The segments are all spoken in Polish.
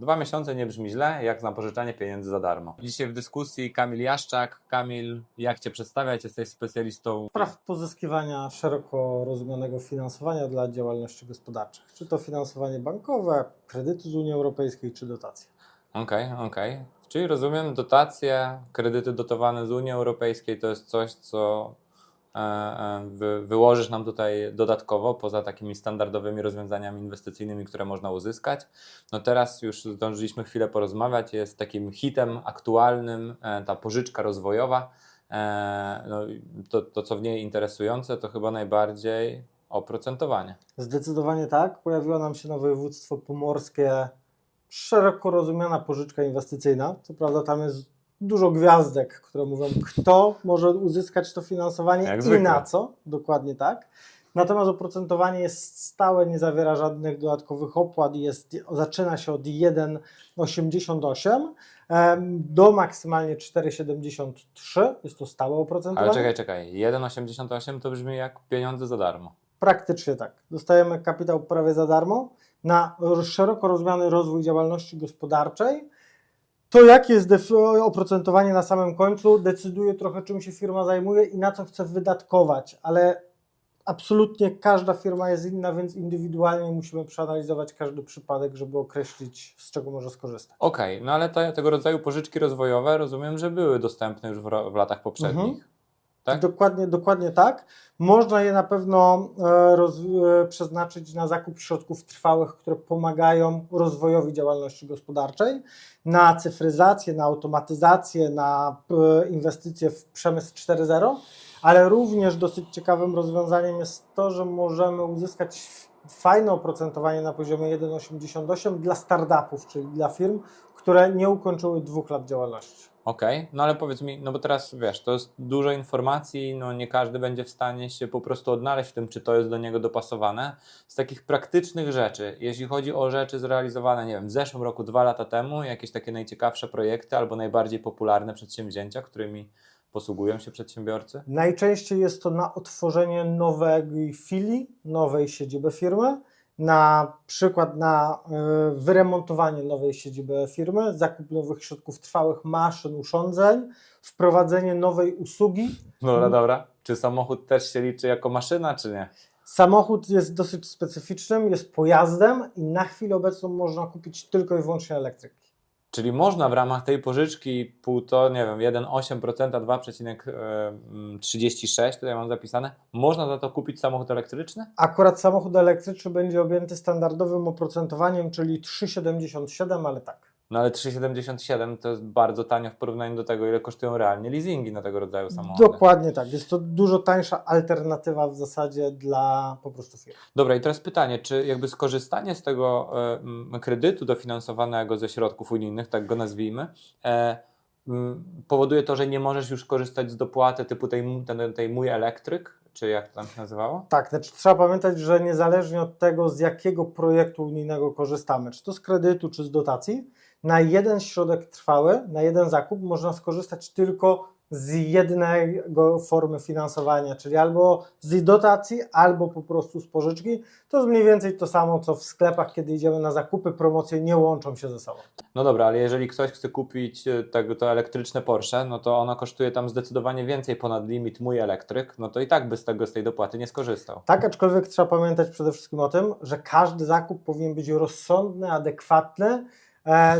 Dwa miesiące nie brzmi źle, jak na pożyczanie pieniędzy za darmo. Dzisiaj w dyskusji Kamil Jaszczak. Kamil, jak Cię przedstawiać? Jesteś specjalistą Spraw pozyskiwania szeroko rozumianego finansowania dla działalności gospodarczych. Czy to finansowanie bankowe, kredyty z Unii Europejskiej, czy dotacje. Okej, okej. Czyli rozumiem, dotacje, kredyty dotowane z Unii Europejskiej to jest coś, co wyłożysz nam tutaj dodatkowo, poza takimi standardowymi rozwiązaniami inwestycyjnymi, które można uzyskać. No teraz już zdążyliśmy chwilę porozmawiać, jest takim hitem aktualnym e, ta pożyczka rozwojowa. E, no, to, to, co w niej interesujące, to chyba najbardziej oprocentowanie. Zdecydowanie tak. Pojawiło nam się na województwo pomorskie szeroko rozumiana pożyczka inwestycyjna. Co prawda tam jest dużo gwiazdek, które mówią, kto może uzyskać to finansowanie Jak i zwykle. na co. Dokładnie tak. Natomiast oprocentowanie jest stałe, nie zawiera żadnych dodatkowych opłat i jest, zaczyna się od 1,88 em, do maksymalnie 4,73. Jest to stałe oprocentowanie. Ale czekaj, czekaj. 1,88 to brzmi jak pieniądze za darmo. Praktycznie tak. Dostajemy kapitał prawie za darmo na szeroko rozumiany rozwój działalności gospodarczej. To, jakie jest oprocentowanie na samym końcu, decyduje trochę, czym się firma zajmuje i na co chce wydatkować, ale absolutnie każda firma jest inna, więc indywidualnie musimy przeanalizować każdy przypadek, żeby określić, z czego może skorzystać. Okej, no ale te, tego rodzaju pożyczki rozwojowe rozumiem, że były dostępne już w, w latach poprzednich. Mhm. Tak? Dokładnie, dokładnie tak. Można je na pewno e, roz, e, przeznaczyć na zakup środków trwałych, które pomagają rozwojowi działalności gospodarczej, na cyfryzację, na automatyzację, na e, inwestycje w przemysł 4.0, ale również dosyć ciekawym rozwiązaniem jest to, że możemy uzyskać fajne oprocentowanie na poziomie 1,88 dla startupów, czyli dla firm, które nie ukończyły dwóch lat działalności. Okej, no ale powiedz mi, no bo teraz wiesz, to jest dużo informacji, no nie każdy będzie w stanie się po prostu odnaleźć w tym, czy to jest do niego dopasowane. Z takich praktycznych rzeczy, jeśli chodzi o rzeczy zrealizowane, nie wiem, w zeszłym roku, dwa lata temu, jakieś takie najciekawsze projekty albo najbardziej popularne przedsięwzięcia, którymi posługują się przedsiębiorcy? Najczęściej jest to na otworzenie nowej filii, nowej siedziby firmy, na przykład na y, wyremontowanie nowej siedziby firmy, zakup nowych środków trwałych, maszyn, urządzeń, wprowadzenie nowej usługi. Dobra, dobra. Czy samochód też się liczy jako maszyna, czy nie? Samochód jest dosyć specyficznym, jest pojazdem i na chwilę obecną można kupić tylko i wyłącznie elektryki. Czyli można w ramach tej pożyczki półto, nie wiem, 1,8%, 2,36, tutaj mam zapisane, można za to kupić samochód elektryczny? Akurat samochód elektryczny będzie objęty standardowym oprocentowaniem, czyli 3,77, ale tak. No ale 3,77 to jest bardzo tanio w porównaniu do tego, ile kosztują realnie leasingi na tego rodzaju samochody. Dokładnie tak. Jest to dużo tańsza alternatywa w zasadzie dla po prostu firm. Dobra, i teraz pytanie, czy jakby skorzystanie z tego e, kredytu dofinansowanego ze środków unijnych, tak go nazwijmy, e, m, powoduje to, że nie możesz już korzystać z dopłaty typu tej, tej, tej mój elektryk, czy jak to tam się nazywało? Tak, znaczy trzeba pamiętać, że niezależnie od tego, z jakiego projektu unijnego korzystamy, czy to z kredytu, czy z dotacji, na jeden środek trwały, na jeden zakup można skorzystać tylko z jednego formy finansowania, czyli albo z dotacji, albo po prostu z pożyczki. To jest mniej więcej to samo, co w sklepach, kiedy idziemy na zakupy, promocje nie łączą się ze sobą. No dobra, ale jeżeli ktoś chce kupić e, tego, to elektryczne Porsche, no to ono kosztuje tam zdecydowanie więcej ponad limit mój elektryk, no to i tak by z tego, z tej dopłaty nie skorzystał. Tak, aczkolwiek trzeba pamiętać przede wszystkim o tym, że każdy zakup powinien być rozsądny, adekwatny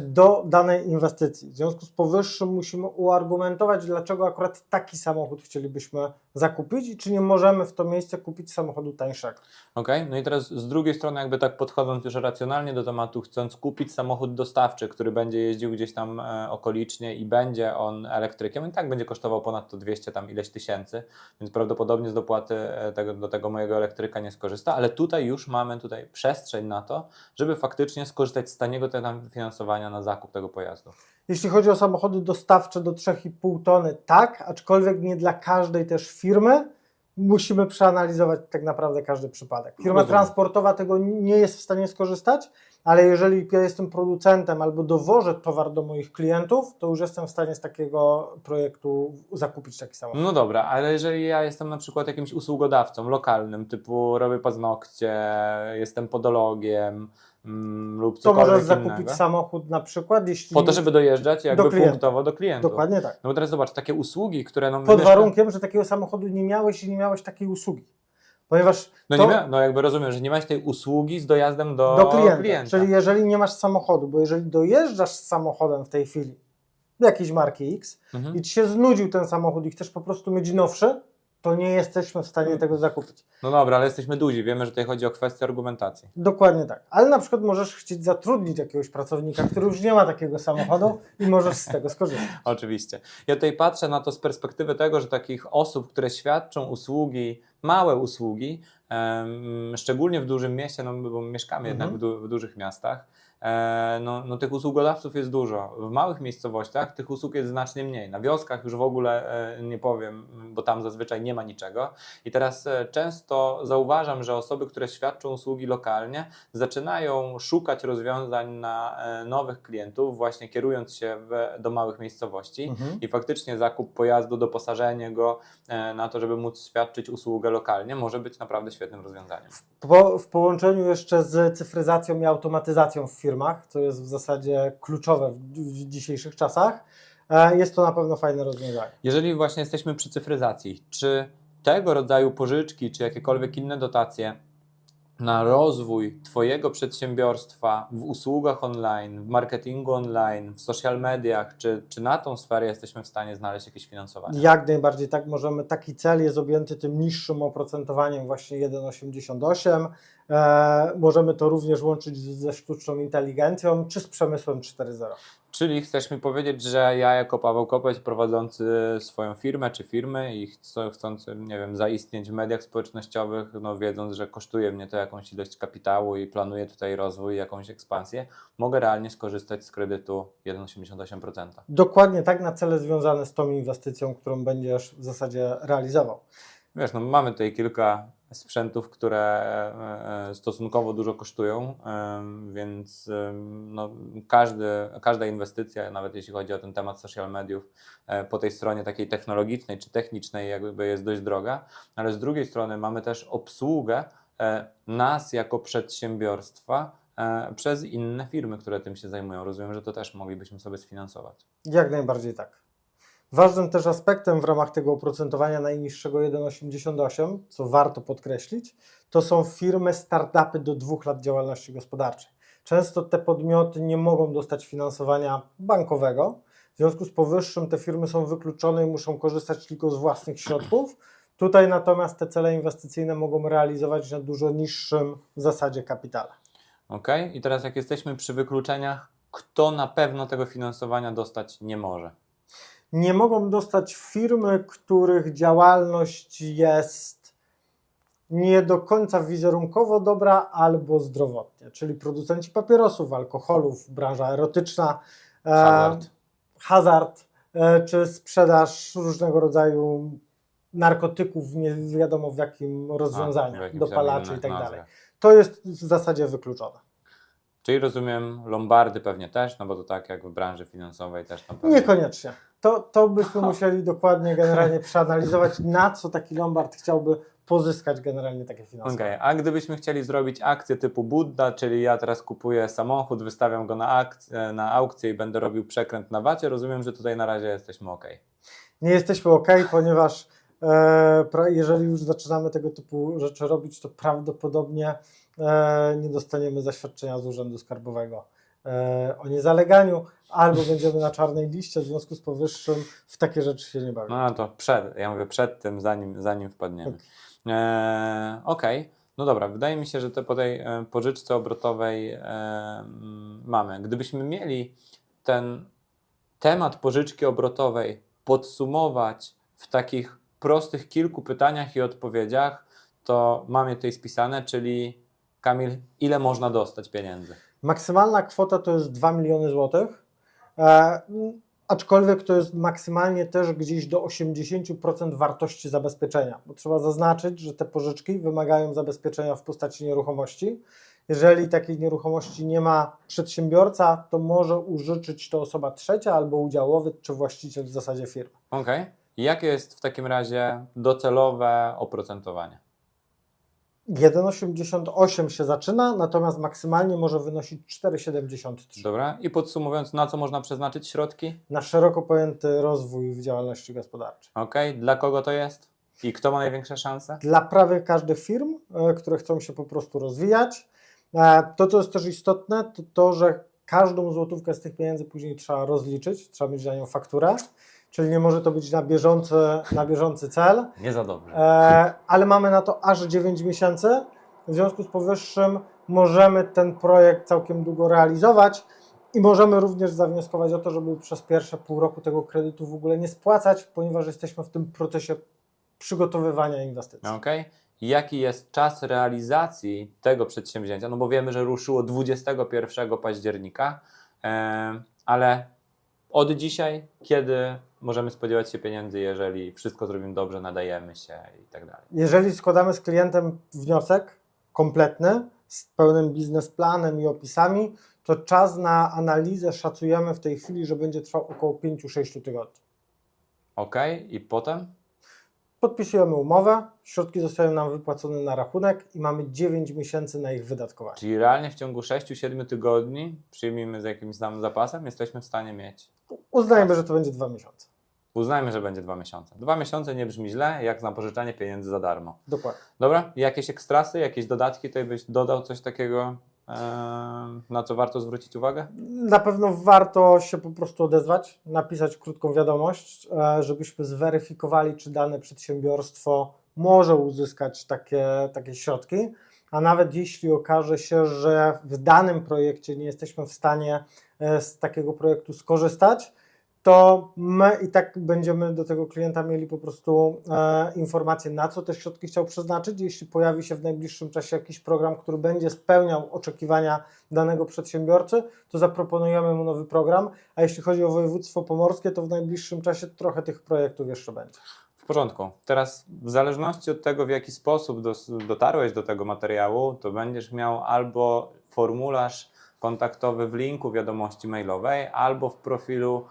do danej inwestycji. W związku z powyższym musimy uargumentować, dlaczego akurat taki samochód chcielibyśmy zakupić i czy nie możemy w to miejsce kupić samochodu tańszego. Okej, no i teraz z drugiej strony, jakby tak podchodząc już racjonalnie do tematu, chcąc kupić samochód dostawczy, który będzie jeździł gdzieś tam e, okolicznie i będzie on elektrykiem, i tak będzie kosztował ponad to 200 tam ileś tysięcy, więc prawdopodobnie z dopłaty e, tego, do tego mojego elektryka nie skorzysta, ale tutaj już mamy tutaj przestrzeń na to, żeby faktycznie skorzystać z taniego tego finansowania na zakup tego pojazdu. Jeśli chodzi o samochody dostawcze do 3,5 tony, tak, aczkolwiek nie dla każdej też firmy. Musimy przeanalizować tak naprawdę każdy przypadek. Firma Rozumiem. transportowa tego nie jest w stanie skorzystać, ale jeżeli ja jestem producentem albo dowożę towar do moich klientów, to już jestem w stanie z takiego projektu zakupić taki samochód. No dobra, ale jeżeli ja jestem na przykład jakimś usługodawcą lokalnym, typu robię paznokcie, jestem podologiem, mm, lub To cokolwiek możesz zakupić innego. samochód na przykład, jeśli... Po to, żeby dojeżdżać jakby klienta. punktowo do klientów. Dokładnie tak. No bo teraz zobacz, takie usługi, które no, Pod mieszka- warunkiem, że takiego samochodu nie miałeś i nie miałeś takiej usługi. Ponieważ No, to nie mia- no jakby rozumiem, że nie masz tej usługi z dojazdem do, do klienta. klienta. Czyli jeżeli nie masz samochodu, bo jeżeli dojeżdżasz z samochodem w tej chwili do jakiejś marki X Mhm. i ci się znudził ten samochód i chcesz po prostu mieć nowszy, to nie jesteśmy w stanie tego zakupić. No dobra, ale jesteśmy duzi, wiemy, że tutaj chodzi o kwestię argumentacji. Dokładnie tak. Ale na przykład możesz chcieć zatrudnić jakiegoś pracownika, który już nie ma takiego samochodu i możesz z tego skorzystać. Oczywiście. Ja tutaj patrzę na to z perspektywy tego, że takich osób, które świadczą usługi, małe usługi, em, szczególnie w dużym mieście, no bo mieszkamy jednak w, du- w dużych miastach, no, no tych usługodawców jest dużo. W małych miejscowościach tych usług jest znacznie mniej. Na wioskach już w ogóle e, nie powiem, bo tam zazwyczaj nie ma niczego. I teraz e, często zauważam, że osoby, które świadczą usługi lokalnie, zaczynają szukać rozwiązań na e, nowych klientów, właśnie kierując się w, do małych miejscowości. Mhm. I faktycznie zakup pojazdu, doposażenie go e, na to, żeby móc świadczyć usługę lokalnie, może być naprawdę świetnym rozwiązaniem. Po, w połączeniu jeszcze z cyfryzacją i automatyzacją w firmach, co jest w zasadzie kluczowe w, w dzisiejszych czasach, e, jest to na pewno fajne rozwiązanie. Jeżeli właśnie jesteśmy przy cyfryzacji, czy tego rodzaju pożyczki, czy jakiekolwiek inne dotacje na rozwój Twojego przedsiębiorstwa w usługach online, w marketingu online, w social mediach, czy, czy na tą sferę jesteśmy w stanie znaleźć jakieś finansowanie? Jak najbardziej tak możemy. Taki cel jest objęty tym niższym oprocentowaniem, właśnie 1,88. E, możemy to również łączyć ze sztuczną inteligencją czy z przemysłem 4.0. Czyli chcesz mi powiedzieć, że ja jako Paweł Kopeć prowadzący swoją firmę czy firmy i chcą- chcący, nie wiem, zaistnieć w mediach społecznościowych, no wiedząc, że kosztuje mnie to jakąś ilość kapitału i planuję tutaj rozwój, jakąś ekspansję, mogę realnie skorzystać z kredytu 1,88%. Dokładnie tak na cele związane z tą inwestycją, którą będziesz w zasadzie realizował. Wiesz, no mamy tutaj kilka sprzętów, które e, e, stosunkowo dużo kosztują, więc no, każdy, każda inwestycja, nawet jeśli chodzi o ten temat social mediów, e, po tej stronie takiej technologicznej czy technicznej jakby jest dość droga, ale z drugiej strony mamy też obsługę nas jako przedsiębiorstwa przez inne firmy, które tym się zajmują. Rozumiem, że to też moglibyśmy sobie sfinansować. Jak najbardziej tak. Ważnym też aspektem w ramach tego oprocentowania najniższego 1,88, co warto podkreślić, to są firmy, startupy do dwóch lat działalności gospodarczej. Często te podmioty nie mogą dostać finansowania bankowego, w związku z powyższym te firmy są wykluczone i muszą korzystać tylko z własnych środków. Tutaj natomiast te cele inwestycyjne mogą realizować na dużo niższym zasadzie kapitale. Ok? I teraz jak jesteśmy przy wykluczeniach, kto na pewno tego finansowania dostać nie może? Nie mogą dostać firmy, których działalność jest nie do końca wizerunkowo dobra albo zdrowotnie, czyli producenci papierosów, alkoholów, branża erotyczna, e, Hazard. hazard e, czy sprzedaż różnego rodzaju narkotyków, nie wiadomo w jakim rozwiązaniu, A, w jakimś dopalaczy i tak dalej. To jest w zasadzie wykluczone. Czyli rozumiem, Lombardy pewnie też, no bo to tak jak w branży finansowej też na pewno. Niekoniecznie. To, to byśmy musieli dokładnie generalnie przeanalizować, na co taki Lombard chciałby pozyskać generalnie takie finanse. Okej, a gdybyśmy chcieli zrobić akcję typu Budda, czyli ja teraz kupuję samochód, wystawiam go na, akcję, na aukcję i będę robił przekręt na wacie, rozumiem, że tutaj na razie jesteśmy ok. Nie jesteśmy ok, ponieważ e, jeżeli już zaczynamy tego typu rzeczy robić, to prawdopodobnie e, nie dostaniemy zaświadczenia z Urzędu Skarbowego e, o niezaleganiu, albo będziemy na czarnej liście, w związku z powyższym w takie rzeczy się nie bawimy. No to przed, ja mówię przed tym, zanim, zanim wpadniemy. E, Okej, no dobra, wydaje mi się, że to po tej e, pożyczce obrotowej e, mamy. Gdybyśmy mieli ten temat pożyczki obrotowej podsumować w takich prostych kilku pytaniach i odpowiedziach, to mamy tutaj spisane, czyli Kamil, ile można dostać pieniędzy? Maksymalna kwota to jest 2 miliony złotych, e, aczkolwiek to jest maksymalnie też gdzieś do 80% wartości zabezpieczenia, bo trzeba zaznaczyć, że te pożyczki wymagają zabezpieczenia w postaci nieruchomości. Jeżeli takiej nieruchomości nie ma przedsiębiorca, to może użyczyć to osoba trzecia albo udziałowy czy właściciel w zasadzie firmy. Okej. Jakie jest w takim razie docelowe oprocentowanie? 1,88 się zaczyna, natomiast maksymalnie może wynosić 4,73. Dobra. I podsumowując, na co można przeznaczyć środki? Na szeroko pojęty rozwój w działalności gospodarczej. Ok. Dla kogo to jest? I kto ma największe szanse? Dla prawie każdych firm, e, które chcą się po prostu rozwijać. E, To, co jest też istotne, to to, że każdą złotówkę z tych pieniędzy później trzeba rozliczyć, trzeba mieć za nią fakturę, czyli nie może to być na bieżący, na bieżący cel. Nie za dobrze. E, ale mamy na to aż 9 miesięcy. W związku z powyższym możemy ten projekt całkiem długo realizować i możemy również zawnioskować o to, żeby przez pierwsze pół roku tego kredytu w ogóle nie spłacać, ponieważ jesteśmy w tym procesie przygotowywania inwestycji. Ok. Jaki jest czas realizacji tego przedsięwzięcia? No bo wiemy, że ruszyło 21 października, e, ale od dzisiaj, kiedy możemy spodziewać się pieniędzy, jeżeli wszystko zrobimy dobrze, nadajemy się i tak dalej. Jeżeli składamy z klientem wniosek kompletny, z pełnym biznesplanem i opisami, to czas na analizę szacujemy w tej chwili, że będzie trwał około 5-6 tygodni. Ok. I potem? Podpisujemy umowę, środki zostają nam wypłacone na rachunek i mamy 9 miesięcy na ich wydatkowanie. Czyli realnie w ciągu 6-7 tygodni, przyjmijmy z jakimś tam zapasem, jesteśmy w stanie mieć. Uznajmy, że to będzie 2 miesiące. Uznajmy, że będzie dwa miesiące. Dwa miesiące nie brzmi źle, jak na pożyczanie pieniędzy za darmo. Dokładnie. Dobra, jakieś ekstrasy, jakieś dodatki, tutaj byś dodał coś takiego, e, na co warto zwrócić uwagę? Na pewno warto się po prostu odezwać, napisać krótką wiadomość, e, żebyśmy zweryfikowali, czy dane przedsiębiorstwo może uzyskać takie, takie środki. A nawet jeśli okaże się, że w danym projekcie nie jesteśmy w stanie e, z takiego projektu skorzystać, to my i tak będziemy do tego klienta mieli po prostu e, informację, na co te środki chciał przeznaczyć. Jeśli pojawi się w najbliższym czasie jakiś program, który będzie spełniał oczekiwania danego przedsiębiorcy, to zaproponujemy mu nowy program. A jeśli chodzi o województwo pomorskie, to w najbliższym czasie trochę tych projektów jeszcze będzie. W porządku. Teraz w zależności od tego, w jaki sposób dotarłeś do tego materiału, to będziesz miał albo formularz kontaktowy w linku wiadomości mailowej, albo w profilu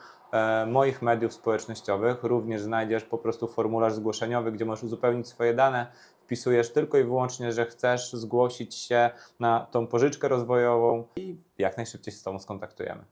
moich mediów społecznościowych. Również znajdziesz po prostu formularz zgłoszeniowy, gdzie możesz uzupełnić swoje dane. Wpisujesz tylko i wyłącznie, że chcesz zgłosić się na tą pożyczkę rozwojową i jak najszybciej się z Tobą skontaktujemy.